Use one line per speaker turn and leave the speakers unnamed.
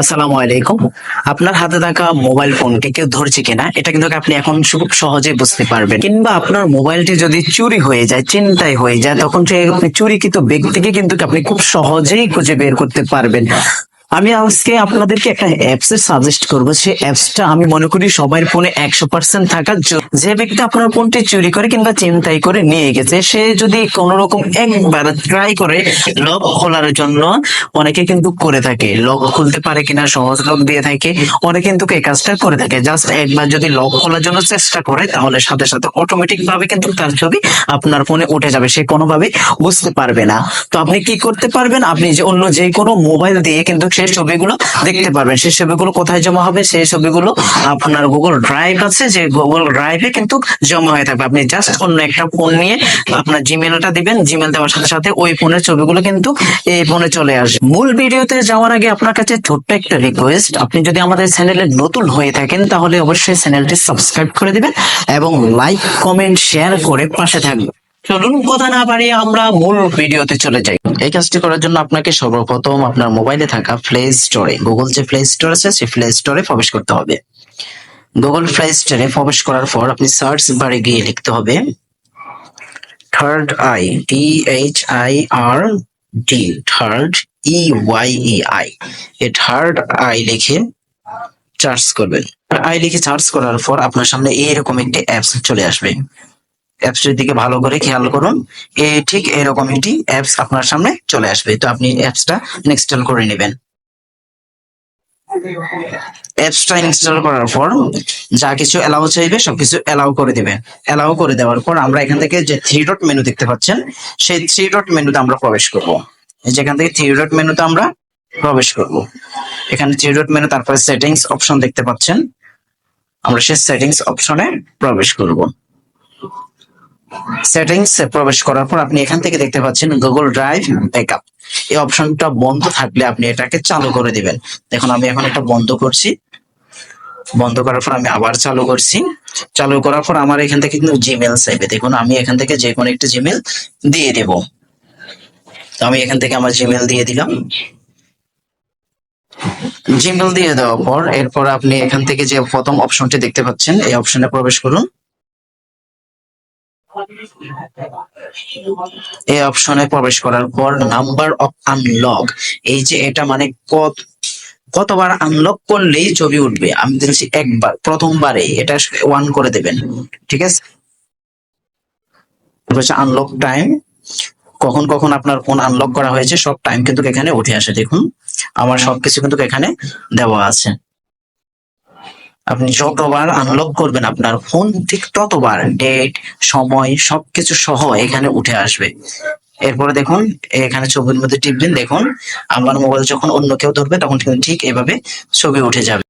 আসসালামু আলাইকুম। আপনার হাতে থাকা মোবাইল ফোনকে কেউ ধরছে কিনা, এটা কিন্তু আপনি এখন খুব সহজে বুঝতে পারবেন। কিংবা আপনার মোবাইলটি যদি চুরি হয়ে যায়, চিন্তায় হয়ে যায়, তখন সে চুরি চুরিকৃত ব্যক্তিকে কিন্তু আপনি খুব সহজেই খুঁজে বের করতে পারবেন। আমি আজকে আপনাদেরকে একটা অ্যাপস এর সাজেস্ট করব। সেই অ্যাপসটা আমি মনে করি সবার ফোনে একশো পার্সেন্ট থাকার জন্য যে ব্যক্তি আপনার ফোনটি চুরি করে কিংবা চিন্তাই করে নিয়ে গেছে, সে যদি কোন রকম একবার ট্রাই করে লক খোলার জন্য অনেকে কিন্তু করে থাকে। লক খুলতে পারে কিনা, সহজ লক দিয়ে থাকে। অনেকে কিন্তু এই কাজটা করে থাকে। জাস্ট একবার যদি লক খোলার জন্য চেষ্টা করে, তাহলে সাথে সাথে অটোমেটিক ভাবে কিন্তু তার ছবি আপনার ফোনে উঠে যাবে। সে কোনোভাবে বুঝতে পারবে না। তো আপনি কি করতে পারবেন? আপনি যে অন্য যে কোনো মোবাইল দিয়ে কিন্তু সেই ছবিগুলো দেখতে পারবেন। সেই ছবিগুলো কোথায় জমা হবে, সেই ছবিগুলো আপনার গুগল ড্রাইভ আছে, যে গুগল ড্রাইভে কিন্তু জমা হয়ে থাকবে। আপনি জাস্ট অন্য একটা ফোন নিয়ে আপনার জিমেলটা দিবেন জিমেল দেওয়ার সাথে সাথে ওই ফোনের ছবিগুলো কিন্তু এই ফোনে চলে আসবে। মূল ভিডিওতে যাওয়ার আগে আপনার কাছে ছোট্ট একটা রিকোয়েস্ট আপনি যদি আমাদের চ্যানেলে নতুন হয়ে থাকেন, তাহলে অবশ্যই চ্যানেলটি সাবস্ক্রাইব করে দিবেন এবং লাইক কমেন্ট শেয়ার করে পাশে থাকবেন। চলুন কথা না বাড়িয়ে আমরা মূল ভিডিওতে চলে যাই। এই কাজটি করার জন্য আপনাকে সর্বপ্রথম আপনার মোবাইলে থাকা প্লে স্টোরে গুগল যে প্লে স্টোর আছে, সেই প্লে স্টোরে প্রবেশ করতে হবে। গুগল প্লে স্টোরে প্রবেশ করার পর আপনি সার্চ বারে গিয়ে লিখতে হবে third eye T H I R D third E Y E I A third eye লিখে সার্চ করবেন। আই লিখে সার্চ করার পর আপনার সামনে এইরকম একটি অ্যাপস চলে আসবে। অ্যাপসটির দিকে ভালো করে খেয়াল করুন। এ ঠিক এরকম একটি অ্যাপস আপনার সামনে চলে আসবে। তো আপনি অ্যাপসটা ইনস্টল করে নেবেন। অ্যাপসটা ইনস্টল করার পর যা কিছু এলাও চাইবে, সবকিছু এলাও করে দিবেন। এলাও করে দেওয়ার পর আমরা এখান থেকে যে থ্রি ডট মেনু দেখতে পাচ্ছেন, সেই থ্রি ডট মেনুতে আমরা প্রবেশ করব। যেখান থেকে থ্রি ডট মেনুতে আমরা প্রবেশ করব। এখানে থ্রি ডট মেনু তারপরে সেটিংস অপশন দেখতে পাচ্ছেন। আমরা সেই সেটিংস অপশনে প্রবেশ করব। সেটিংস প্রবেশ করার পর আপনি এখান থেকে দেখতে পাচ্ছেন গুগল ড্রাইভ ব্যাকআপ এই অপশনটা বন্ধ থাকলে আপনি এটাকে চালু করে দিবেন। দেখুন, আমি এখন এটা বন্ধ করছি। বন্ধ করার পর আমি আবার চালু করছি। চালু করার পর আমার এখান থেকে কিন্তু জিমেল চাইবে। দেখুন, আমি এখান থেকে যে কোনো একটা জিমেল দিয়ে দেব। তো আমি এখান থেকে আমার জিমেল দিয়ে দিলাম। জিমেল দিয়ে দেওয়ার পর এরপর আপনি এখান থেকে যে প্রথম অপশনটি দেখতে পাচ্ছেন, এই অপশনে প্রবেশ করুন। এই অপশনে প্রবেশ করার পর নাম্বার অফ আনলক। এই যে এটা মানে কত, কতবার আনলক করলেই ছবি উঠবে? আমি বলছি একবার, প্রথমবারে এটা ওয়ান করে দেবেন, ঠিক আছে? Unlock time. কখন কখন আপনার ফোন আনলক করা হয়েছে সব টাইম কিন্তু এখানে উঠে আসে, দেখুন। আমার সবকিছু কিন্তু এখানে দেওয়া আছে। আপনি যতবার আনলক করবেন আপনার ফোন ঠিক ততবার ডেট সময়, সবকিছু সহ এখানে উঠে আসবে। এরপরে দেখুন, এখানে ছবির মধ্যে টিপবেন, দেখুন, আমার মোবাইল যখন অন্য কেউ ধরবে, তখন ঠিক এভাবে ছবি উঠে যাবে।